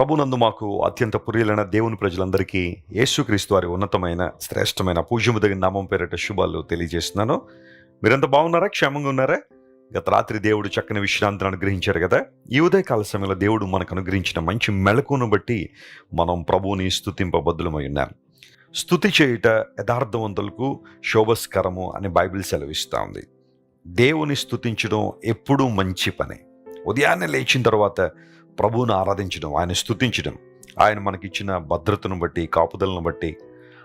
ప్రభునందు మాకు అత్యంత పుర్యులైన దేవుని ప్రజలందరికీ యేసుక్రీస్తు వారి ఉన్నతమైన శ్రేష్టమైన పూజ్యముదగిన నామం పేరట శుభాలు తెలియజేస్తున్నాను. మీరంతా బాగున్నారా? క్షేమంగా ఉన్నారా? గత రాత్రి దేవుడు చక్కని విశ్రాంతిని అనుగ్రహించారు కదా? ఈ ఉదయకాల సమయంలో దేవుడు మనకు అనుగ్రహించిన మంచి మెళకును బట్టి మనం ప్రభువుని స్థుతింపబద్దులమై ఉన్నాం. స్థుతి చేయుట యథార్థవంతులకు శోభస్కరము అని బైబిల్ సెలవిస్తూ ఉంది. దేవుని స్థుతించడం ఎప్పుడూ మంచి పని. ఉదయాన్నే లేచిన తర్వాత ప్రభువును ఆరాధించడం ఆయన స్తుతించడం ఆయన మనకిచ్చిన భద్రతను బట్టి కాపుదలను బట్టి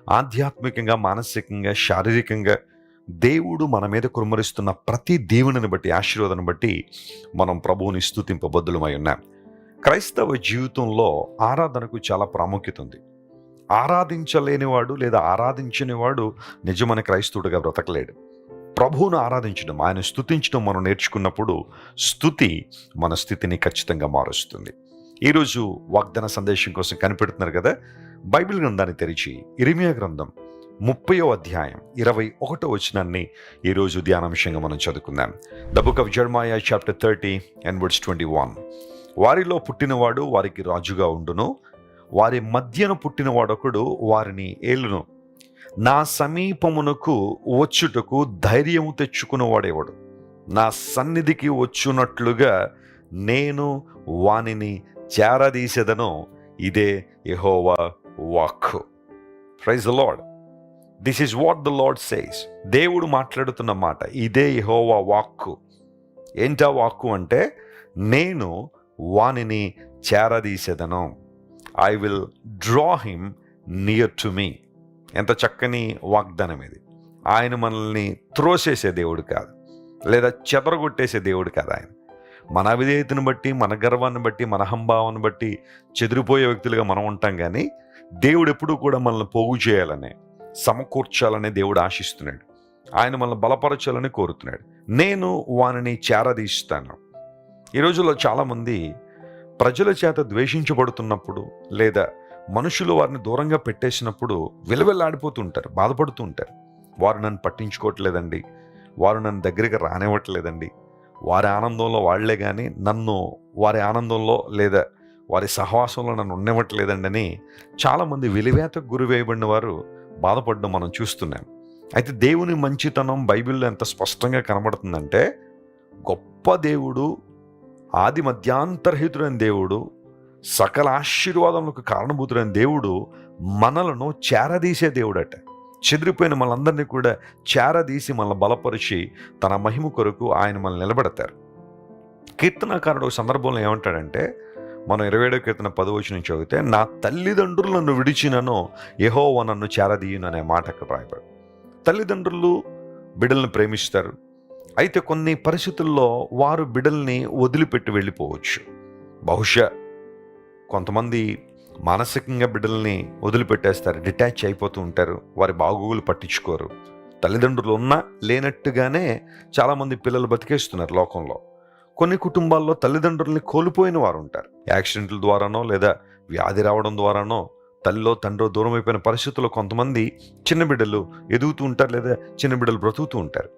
ఆధ్యాత్మికంగా మానసికంగా శారీరకంగా దేవుడు మన మీద కురుమరిస్తున్న ప్రతి దేవునిని బట్టి ఆశీర్వాదాన్ని బట్టి మనం ప్రభువుని స్తుతింపబద్దులమై ఉన్నాం. క్రైస్తవ జీవితంలో ఆరాధనకు చాలా ప్రాముఖ్యత ఉంది. ఆరాధించలేనివాడు లేదా ఆరాధించనివాడు నిజమైన క్రైస్తవుడిగా బ్రతకలేడు. ప్రభువును ఆరాధించడం ఆయన స్థుతించడం మనం నేర్చుకున్నప్పుడు స్థుతి మన స్థితిని ఖచ్చితంగా మారుస్తుంది. ఈరోజు వాగ్దాన సందేశం కోసం కనిపెడుతున్నారు కదా బైబిల్ గ్రంథాన్ని తెరిచి ఇరిమియా గ్రంథం ముప్పయో అధ్యాయం ఇరవై ఒకటో వచనాన్ని ఈరోజు ధ్యానాంశంగా మనం చదువుకుందాం. The book of Jeremiah chapter thirty and words twenty one వారిలో పుట్టినవాడు వారికి రాజుగా ఉండును వారి మధ్యన పుట్టినవాడొకడు వారిని ఏలును. నా సమీపమునకు వచ్చుటకు ధైర్యము తెచ్చుకునేవాడేవాడు నా సన్నిధికి వచ్చునట్లుగా నేను వానిని చేరదీసేదను. ఇదే యహోవా వాక్కు. Praise the lord this is what the lord says దేవుడు మాట్లాడుతున్న మాట ఇదే యహోవా వాక్కు. ఏంటా వాక్కు అంటే నేను వానిని చేరదీసేదను. I will draw him near to me ఎంత చక్కని వాగ్దానం ఇది. ఆయన మనల్ని త్రోసేసే దేవుడు కాదు. లేదా చెదరగొట్టేసే దేవుడు కాదు ఆయన. మన అవిధేయతను బట్టి మన గర్వాన్ని బట్టి మన హంభావాన్ని బట్టి చెదిరిపోయే వ్యక్తులుగా మనం ఉంటాం కానీ దేవుడు ఎప్పుడూ కూడా మనల్ని పోగు చేయాలనే సమకూర్చాలనే దేవుడు ఆశిస్తున్నాడు. ఆయన మనల్ని బలపరచాలని కోరుతున్నాడు. నేను వానిని చేరదీస్తాను. ఈ రోజుల్లో చాలామంది ప్రజల చేత ద్వేషించబడుతున్నప్పుడు లేదా మనుషులు వారిని దూరంగా పెట్టేసినప్పుడు విలవిల్లాడిపోతుంటారు బాధపడుతూ ఉంటారు వారు నన్ను పట్టించుకోవట్లేదండి. వారు నన్ను దగ్గరికి రానివ్వట్లేదండి. వారి ఆనందంలో వాళ్ళే కానీ నన్ను వారి ఆనందంలో లేదా వారి సహవాసంలో నన్ను ఉండనివ్వట్లేదండి అని చాలామంది విలువేతకు గురి వేయబడిన వారు బాధపడడం మనం చూస్తున్నాం. అయితే దేవుని మంచితనం బైబిల్లో ఎంత స్పష్టంగా కనబడుతుందంటే గొప్ప దేవుడు ఆది మధ్యాంతరహితుడైన దేవుడు సకల ఆశీర్వాదములకు కారణభూతుడైన దేవుడు మనలను చేరదీసే దేవుడట. చెదిరిపోయిన మనందరినీ కూడా చేరదీసి మనల్ని బలపరిచి తన మహిమ కొరకు ఆయన మనల్ని నిలబెడతారు. కీర్తనకారుడు సందర్భంలో ఏమంటాడంటే మనం ఇరవై ఏడో కీర్తన పదవచ్చు నుంచి చదివితే నా తల్లిదండ్రులు నన్ను విడిచినను యహోవ నన్ను చేరదీయును అనే మాట అక్కడ రాయబడు తల్లిదండ్రులు బిడ్డలను ప్రేమిస్తారు. అయితే కొన్ని పరిస్థితుల్లో వారు బిడ్డల్ని వదిలిపెట్టి వెళ్ళిపోవచ్చు. బహుశా కొంతమంది మానసికంగా బిడ్డల్ని వదిలిపెట్టేస్తారు డిటాచ్ అయిపోతూ ఉంటారు వారి బాగోగులు పట్టించుకోరు. తల్లిదండ్రులు ఉన్నా లేనట్టుగానే చాలామంది పిల్లలు బతికేస్తున్నారు లోకంలో. కొన్ని కుటుంబాల్లో తల్లిదండ్రుల్ని కోల్పోయిన వారు ఉంటారు. యాక్సిడెంట్ల ద్వారానో లేదా వ్యాధి రావడం ద్వారానో తల్లిలో తండ్రో దూరం అయిపోయిన పరిస్థితుల్లో కొంతమంది చిన్న బిడ్డలు ఎదుగుతూ ఉంటారు లేదా చిన్న బిడ్డలు బ్రతుకుతూ ఉంటారు.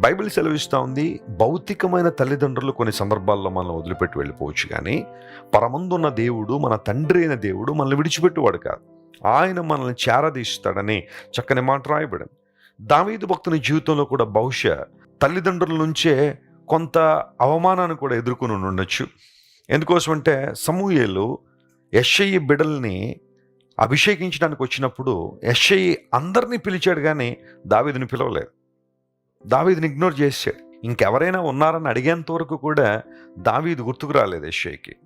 బైబిల్ సెలవిస్తూ ఉంది భౌతికమైన తల్లిదండ్రులు కొన్ని సందర్భాల్లో మనల్ని వదిలిపెట్టి వెళ్ళిపోవచ్చు కానీ పరమందున్న దేవుడు మన తండ్రి అయిన దేవుడు మనల్ని విడిచిపెట్టువాడు కాదు. ఆయన మనల్ని చేరదీస్తాడని చక్కని మాట రాయబడింది. దావీదు భక్తుని జీవితంలో కూడా బహుశా తల్లిదండ్రుల నుంచే కొంత అవమానాన్ని కూడా ఎదుర్కొని ఉండొచ్చు. ఎందుకోసమంటే సమూహేలు యశ్ఐ బిడల్ని అభిషేకించడానికి వచ్చినప్పుడు యశ్ఐ అందరినీ పిలిచాడు కానీ దావీదుని పిలవలేదు. దావీదుని ఇగ్నోర్ చేశాడు. ఇంకెవరైనా ఉన్నారని అడిగేంత వరకు కూడా దావీదు గుర్తుకు రాలేదు యశ్ఐకి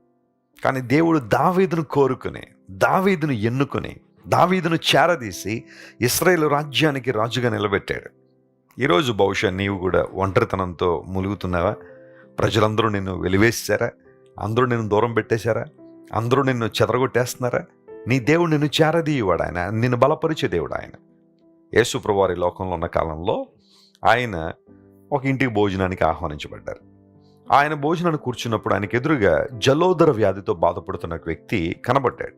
కానీ దేవుడు దావీదును కోరుకుని దావీదును ఎన్నుకుని దావీదును చేరదీసి ఇస్రాయేల్ రాజ్యానికి రాజుగా నిలబెట్టాడు. ఈరోజు బహుశా నీవు కూడా ఒంటరితనంతో ములుగుతున్నావా? ప్రజలందరూ నిన్ను వెలివేసారా అందరూ నిన్ను దూరం పెట్టేశారా? అందరూ నిన్ను చెదరగొట్టేస్తున్నారా? నీ దేవుడు నిన్ను చేరదీయవాడు ఆయన. నిన్ను బలపరిచే దేవుడు ఆయన. యేసుప్రవారి లోకంలో ఉన్న కాలంలో ఆయన ఒక ఇంటికి భోజనానికి ఆహ్వానించబడ్డారు. ఆయన భోజనాన్ని కూర్చున్నప్పుడు ఆయనకు ఎదురుగా జలోదర వ్యాధితో బాధపడుతున్న వ్యక్తి కనబడ్డాడు.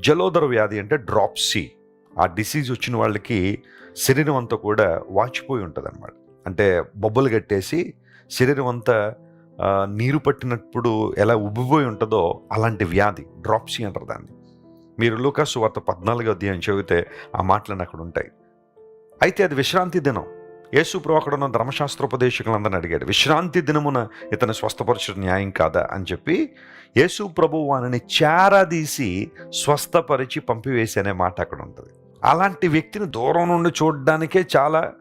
జలోదర వ్యాధి అంటే డ్రాప్సీ ఆ డిసీజ్ వచ్చిన వాళ్ళకి శరీరం అంతా కూడా వాచిపోయి ఉంటుంది అనమాట అంటే బొబ్బలు కట్టేసి శరీరం అంతా నీరు పట్టినప్పుడు ఎలా ఉబ్బిపోయి ఉంటుందో అలాంటి వ్యాధి డ్రాప్సీ అంటారు దాన్ని. మీరు లూకాసు వార్త పద్నాలుగు అధ్యాయం చదివితే ఆ మాటలను అక్కడ ఉంటాయి. అయితే అది విశ్రాంతి దినం. యేసు ప్రభు అక్కడ ఉన్న ధర్మశాస్త్రోపదేశకులందరిని అడిగాడు విశ్రాంతి దినమున ఇతను స్వస్థపరచడం న్యాయం కాదా? అని చెప్పి యేసు ప్రభు వానిని చేరదీసి స్వస్థపరిచి పంపివేసి అనే మాట అక్కడ ఉంటుంది. అలాంటి వ్యక్తిని దూరం నుండి చూడడానికే చాలా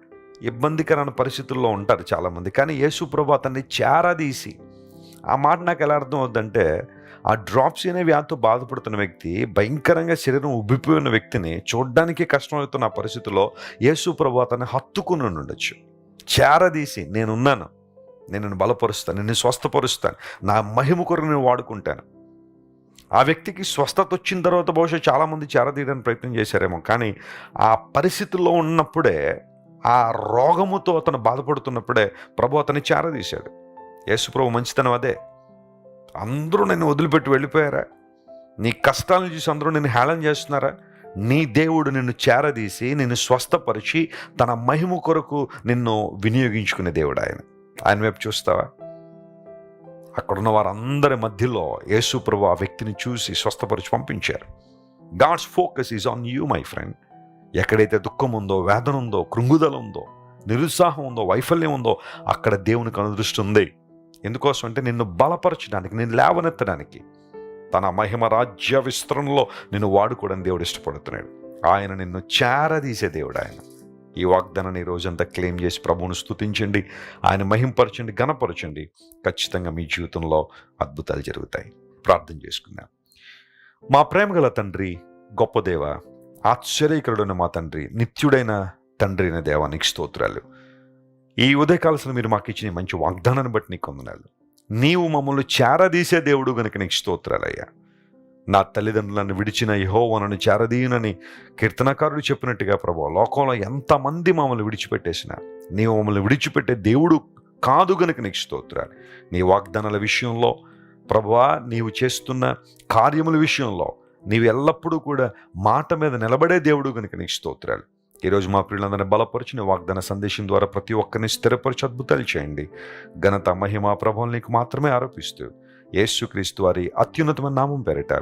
ఇబ్బందికరమైన పరిస్థితుల్లో ఉంటారు చాలామంది. కానీ యేసు ప్రభు అతన్ని చేరదీసి ఆ మాట నాకు ఎలా అర్థం అవుద్దంటే ఆ డ్రాప్స్ అనే వ్యాధితో బాధపడుతున్న వ్యక్తి భయంకరంగా శరీరం ఉబ్బిపోయిన వ్యక్తిని చూడడానికి కష్టమవుతున్న ఆ పరిస్థితిలో యేసు ప్రభు అతన్ని హత్తుకుని ఉండొచ్చు. చేరదీసి నేనున్నాను. నేను బలపరుస్తాను. నేను స్వస్థపరుస్తాను. నా మహిమ కొరకు నేను వాడుకుంటాను. ఆ వ్యక్తికి స్వస్థత వచ్చిన తర్వాత బహుశా చాలామంది చేరదీయడానికి ప్రయత్నం చేశారేమో. కానీ ఆ పరిస్థితుల్లో ఉన్నప్పుడే ఆ రోగముతో అతను బాధపడుతున్నప్పుడే ప్రభు అతన్ని చేరదీశాడు యేసు ప్రభు మంచితనం అదే. అందరూ నేను వదిలిపెట్టి వెళ్ళిపోయారా? నీ కష్టాలను చూసి అందరూ నిన్ను హేళన చేస్తున్నారా? నీ దేవుడు నిన్ను చేరదీసి నిన్ను స్వస్థపరిచి తన మహిమ కొరకు నిన్ను వినియోగించుకునే దేవుడు ఆయన. ఆయన వైపు చూస్తావా? అక్కడున్న వారందరి మధ్యలో యేసు ప్రభు ఆ వ్యక్తిని చూసి స్వస్థపరిచి పంపించారు. God's focus is on you my friend ఎక్కడైతే దుఃఖం ఉందో వేదన ఉందో కృంగుదల ఉందో నిరుత్సాహం ఉందో వైఫల్యం ఉందో అక్కడ దేవునికి అనుదృష్టి ఉంది. ఎందుకోసం అంటే నిన్ను బలపరచడానికి నిన్ను లేవనెత్తడానికి. తన మహిమ రాజ్య విస్తరణలో నిన్ను వాడుకోవడం దేవుడు ఇష్టపడుతున్నాడు. ఆయన నిన్ను చేరదీసే దేవుడు ఆయన. ఈ వాగ్దానాన్ని ఈ రోజంతా క్లెయిమ్ చేసి ప్రభువును స్థుతించండి ఆయన మహింపరచండి గణపరచండి ఖచ్చితంగా మీ జీవితంలో అద్భుతాలు జరుగుతాయి. ప్రార్థన చేసుకుందాం. మా ప్రేమగల తండ్రి గొప్ప దేవ ఆశ్చర్యకరుడైన మా తండ్రి నిత్యుడైన తండ్రి అయిన దేవానికి స్తోత్రాలు. ఈ ఉదయకాలసిన మీరు మాకు ఇచ్చిన మంచి వాగ్దానాన్ని బట్టి నీకు కొందనాలు నీవు మమ్మల్ని చేరదీసే దేవుడు గనుక నీకు స్తోత్రాలయ్యా. నా తల్లిదండ్రులను విడిచిన యహోవనను చేరదీయనని కీర్తనకారుడు చెప్పినట్టుగా ప్రభా లోకంలో ఎంతమంది మమ్మల్ని విడిచిపెట్టేసిన నీవు మమ్మల్ని విడిచిపెట్టే దేవుడు కాదు గనుక నీకు స్తోత్రాలు. నీ వాగ్దానాల విషయంలో ప్రభా నీవు చేస్తున్న కార్యముల విషయంలో నీవు ఎల్లప్పుడూ కూడా మాట మీద నిలబడే దేవుడు కనుక నీకు స్తోత్రాలు. ఈరోజు మా ప్రియులందరినీ బలపరిచిన వాగ్దాన సందేశం ద్వారా ప్రతి ఒక్కరిని స్థిరపరిచి అద్భుతాలు చేయండి. ఘనత మహిమ ప్రభావం నీకు మాత్రమే ఆరోపిస్తూ యేసుక్రీస్తు వారి అత్యున్నతమైన నామం పేరిట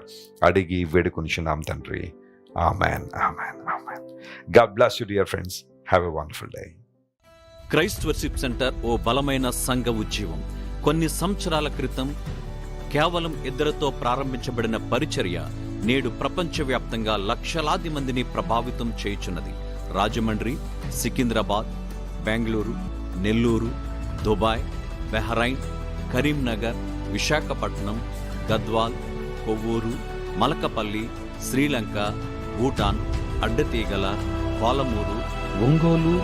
అడిగి వేడుకొనిచున్నాం తండ్రి. Amen amen amen. God bless you dear friends. Have a wonderful day. Christ worship centre ఓ బలమైన సంఘ ఉద్యమం కొన్ని సంవత్సరాల క్రితం కేవలం ఇద్దరితో ప్రారంభించబడిన పరిచర్య నేడు ప్రపంచవ్యాప్తంగా లక్షలాది మందిని ప్రభావితం చేయుచున్నది. రాజమండ్రి సికింద్రాబాద్ బెంగళూరు నెల్లూరు దుబాయ్ బెహరైన్ కరీంనగర్ విశాఖపట్నం గద్వాల్ కొవ్వూరు మలకపల్లి శ్రీలంక భూటాన్ అడ్డతీగల పాలమూరు ఒంగోలు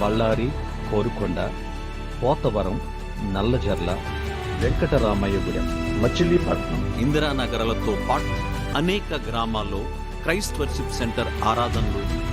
బళ్ళారి కోరుకొండ పోతవరం నల్లజర్ల వెంకటరామయ్యగూడెం మచిలీపట్నం ఇందిరానగరాలతో పాటు అనేక గ్రామాల్లో క్రైస్ట్ వర్షిప్ సెంటర్ ఆరాధనలు